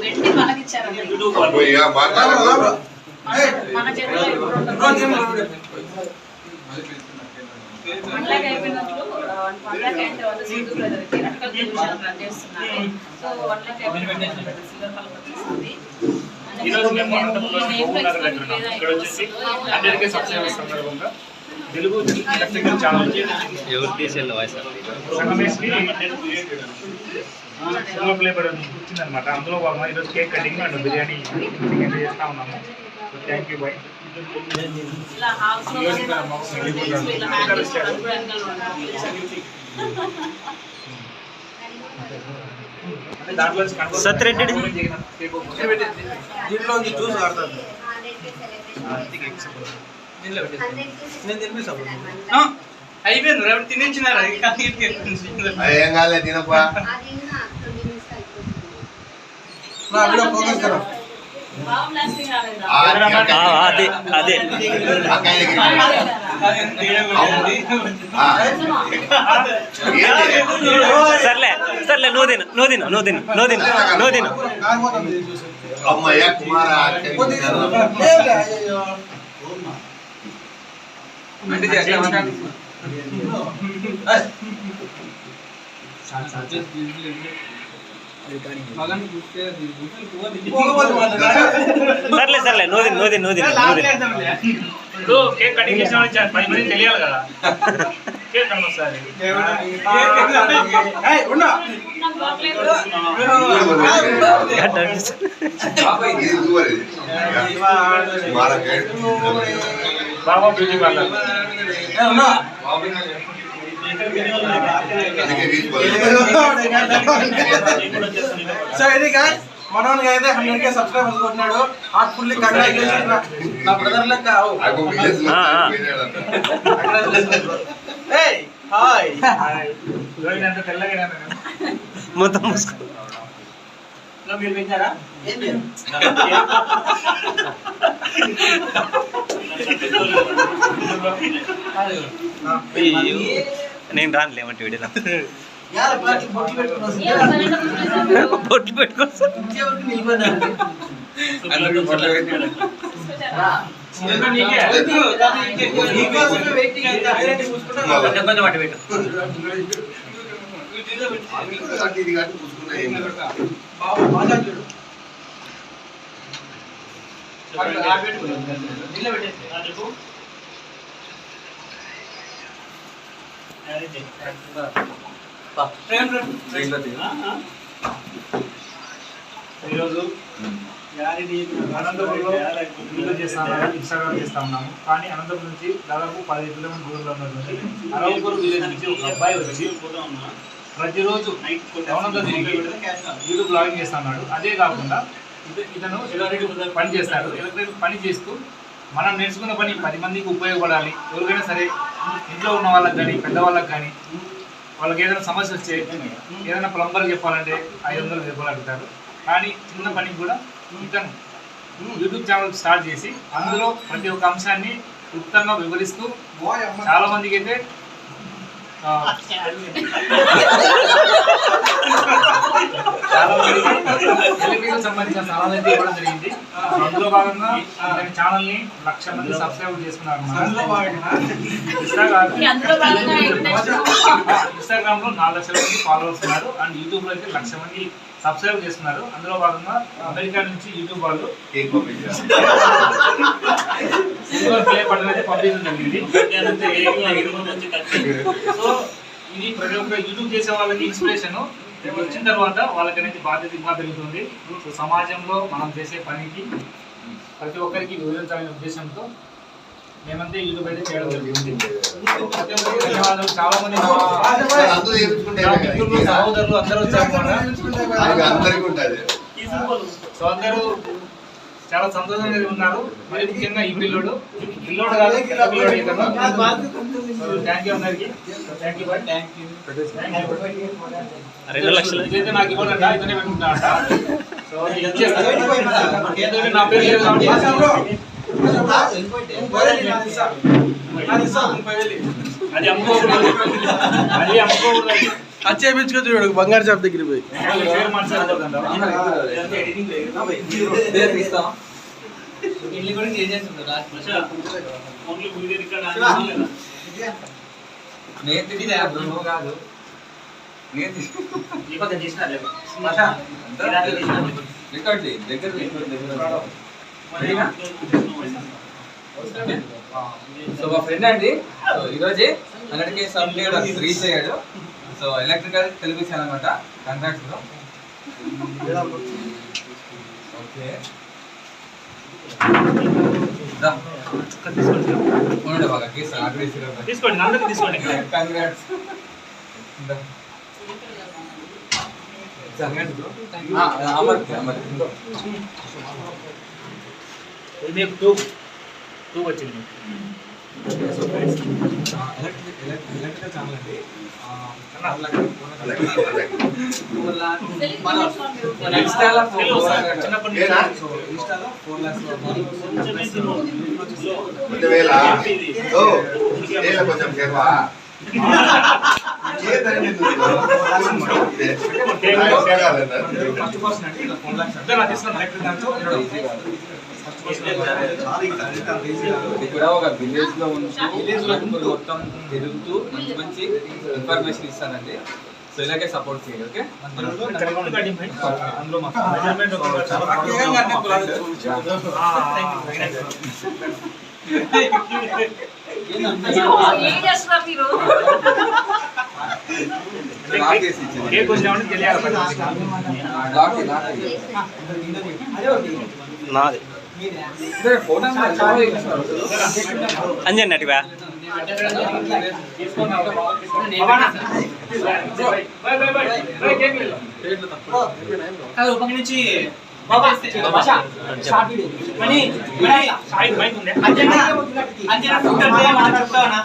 వెండి మన అయిపోయినట్లు అయిన తర్వాత సింధు బ్రదర్కి రకరకాల రన్ చేస్తున్నారు సో అయిపోయిన సిల్వర్ వచ్చేసింది ఈ రోజు మేము అనంతపురంలో గోగులార దగ్గర ఇక్కడ వచ్చేసి సందర్భంగా తెలుగు ఎలక్ట్రికల్ ఛానల్ ఎవరు తీసేళ్ళ వాయిస్ సంగమేష్కి సిల్వర్ ప్లే బటన్ వచ్చిందనమాట అందులో భాగంగా ఈరోజు cake cutting and biryani chicken చేస్తా ఉన్నాము థ్యాంక్ యూ బాయ్ ఇలా house లో కానీ మనం facilities ఇలా hand చేసుకోవడానికి కూడా వెనకాల ఉండాలి. దాంట్లో సత్యరెడ్డి. దీంట్లో జ్యూస్ ఆడుతుంది నేను తినిపిస్తాను అయిపోయింది రేపు తినేచ్చినారు అది కానీ ఏం కాలే? ఆ, అదే. అదే? సర్లే సర్లే నువ్వు తిను నువ్వు తిను నువ్వు తిను నువ్వు తిను నువ్వు తిను. అమ్మయ్య కుమార కొద్దిగా లేదు, అయ్యయ్యో. పోగబోతు మాట్లాడు. సర్లే సర్లే నువ్వు తిను నువ్వు తిను నువ్వు తిను నువ్వు తిను ఇప్పుడు కేక్ కటింగ్ చేసిన వాళ్ళు చా- పది మంది తెలియాలి కదా కేక్ కన్నా ఒకసారి ఏయ్, బాబా బ్యూటీ పార్లర్ సో ఇది మనోనికి అయితే హండ్రెడ్ కే సబ్స్క్రైబర్స్ కొట్టినాడు. హార్ట్ఫుల్లీ కంగ్రాచులేషన్ నా బ్రదర్ లెక్క హాయ్ తెల్లగా మొత్తం మూసుకో. మీరు పెట్టారా నేను రానులే కూర్చున్నారు మీరు? బొట్లు పెట్టుకోసం. ఇంకెవరికి ఈరోజు అనంతపురంలో ఇన్స్టాగ్రామ్ చేస్తా ఉన్నాము కానీ అనంతపురం నుంచి దాదాపు పదిహేను కిలోమీటర్ దూరంలో ఉన్నటువంటి అరవపూర్ విలేజ్ నుంచి ఒక అబ్బాయి వచ్చి ప్రతిరోజు టౌన్లో తిరిగి యూట్యూబ్ బ్లాగింగ్ చేస్తా ఉన్నాడు అదే కాకుండా ఇత- ఇతను ఎలక్ట్రిక్ పని చేస్తాడు. ఎలక్ట్రిక్ పని చేస్తూ మనం నేర్చుకున్న పని పది మందికి ఉపయోగపడాలి. ఎవరికైనా సరే ఇంట్లో ఉన్న వాళ్ళకి కానీ పెద్దవాళ్ళకి కానీ వాళ్ళకి ఏదైనా సమస్య వచ్చే ఏదైనా ప్లంబర్ చెప్పాలంటే ఐదు వందలు చెప్పాలి అడుగుతారు కానీ చిన్న పనికి కూడా ఇతను యూట్యూబ్ ఛానల్ స్టార్ట్ చేసి అందులో ప్రతి ఒక్క అంశాన్ని క్లుప్తంగా వివరిస్తూ. చాలా మందికి అయితే సంబంధించిన అయితే ఇవ్వడం జరిగింది. అందులో భాగంగా ఇతని ఛానల్ని లక్ష మంది సబ్స్క్రైబ్ చేసుకున్నారు అందులో అన్నమాట. భాగంగా ఇన్స్టాగ్రామ్లో నాలుగు లక్షల మంది ఫాలోవర్స్ ఉన్నారు. అండ్ యూట్యూబ్లో అయితే లక్ష మంది సబ్స్క్రైబ్ చేస్తున్నారు. అందులో భాగంగా అమెరికా నుంచి యూట్యూబ్ వాళ్ళు కేక్ పంపించారు. సిల్వర్ ప్లే బటన్ అయితే పంపించడం జరిగింది. సో ఇది ప్రతి ఒక్క యూట్యూబ్ చేసే వాళ్ళకి ఇన్స్పిరేషన్ వచ్చిన తర్వాత వాళ్ళకి అనేది బాధ్యత ఇంకా పెరుగుతుంది సో సమాజంలో మనం చేసే పనికి ప్రతి ఒక్కరికి వివరించాలనే ఉద్దేశంతో మేమంతే అయితే చేయడం జరిగింది. ధన్యవాదాలు. చాలా మంది మిత్రులు సహోదరులు అందరూ వచ్చారు సో అందరూ చాలా సంతోషంగా ఉన్నారు. మరి ముఖ్యంగా ఈ పిల్లోడు. పిల్లోడు కాదు పిల్లోడు థ్యాంక్ యూ అందరికి thank you bye thank you రెండు లక్షలు. ఇదైతే నాకు ఇవ్వడంట ఇతనే పెట్టుకుంటా సో ఇచ్చేస్తాను నా పేరు అది అమ్ముకోకూడదు అది అమ్ముకోకూడదు అది చేయించుకో చూడు బంగారు షాప్ దగ్గర పోయి సో మా ఫ్రెండ్ అండి. సో ఈరోజే హండ్రెడ్ కే సబ్స్క్రైబర్ రీచ్ అయ్యాడు. సో ఎలక్ట్రికల్ తెలుగు ఛానల్ అనమాట బ్రో. ఓకే. ఉండు బాగా కేసు తీసుకోండి అందరికి తీసుకోండి కంగ్రాట్స్ అమర్ అమర్ మీకు టూ టూ వచ్చింది ఎలక్ట్రికల్ ఛానల్ అండి ఇన్స్టాలో చిన్నప్పటి ఇన్స్టాలో ఫోర్ లాక్స్ కొంచెం వేల ఓ ఏల కొంచెం సేవా చేతని ఫస్ట్ పర్సన్ అంటే ఇలా ఫోర్ లాక్స్ ఇద్దరు నాకు ఇస్తున్నాను. ఎలక్ట్రిక్ దాంట్లో ఇది కూడా ఒక విలేజ్లో ఉంటూ. విలేజ్లో మొత్తం తిరుగుతూ మంచి మంచి ఇన్ఫర్మేషన్ ఇస్తానండి. సో ఇలాగే సపోర్ట్ చేయండి ఓకే? అందులో నాది. అంజన్ నుంచి ఉంది అంజనా అంజనా ఫుడ్ అంటే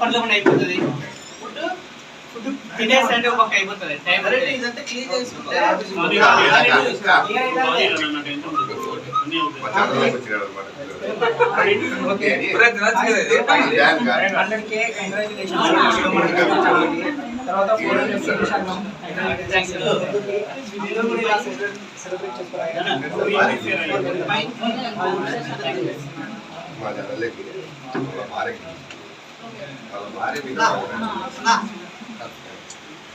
పనులు అయిపోతుంది ఫుడ్ తినేసి ఒక అయిపోతుంది టైం ఇదంతా క్లీన్ చేసుకుంటే తర్వాత మా దగ్గర వాళ్ళ భార్యకి భార్య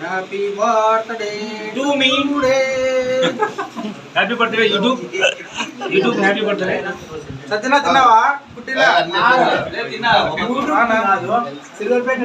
happy birthday to me happy birthday YouTube YouTube happy birthday సత్యనా తిన్నావా? పుట్టినా తిన్నా. సిల్వర్ ప్లేట్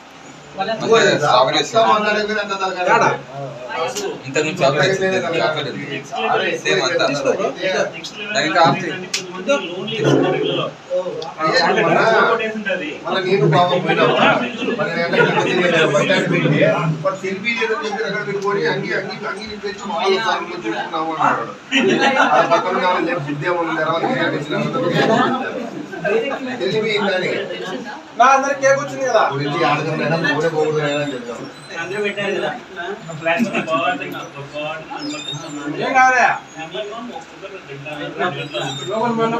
ఇంతకు చాక్లెట్ సేమ్ అంతా దానికి ఆఫ్ పక్కన ఉన్న వాళ్ళు లేదు, బుద్ధి ఏమన్నా నా కేక్ వచ్చింది కదా. గురించి ఆడకుండా ఊరే పోకూడదు అని ఏం లోపల పోయినా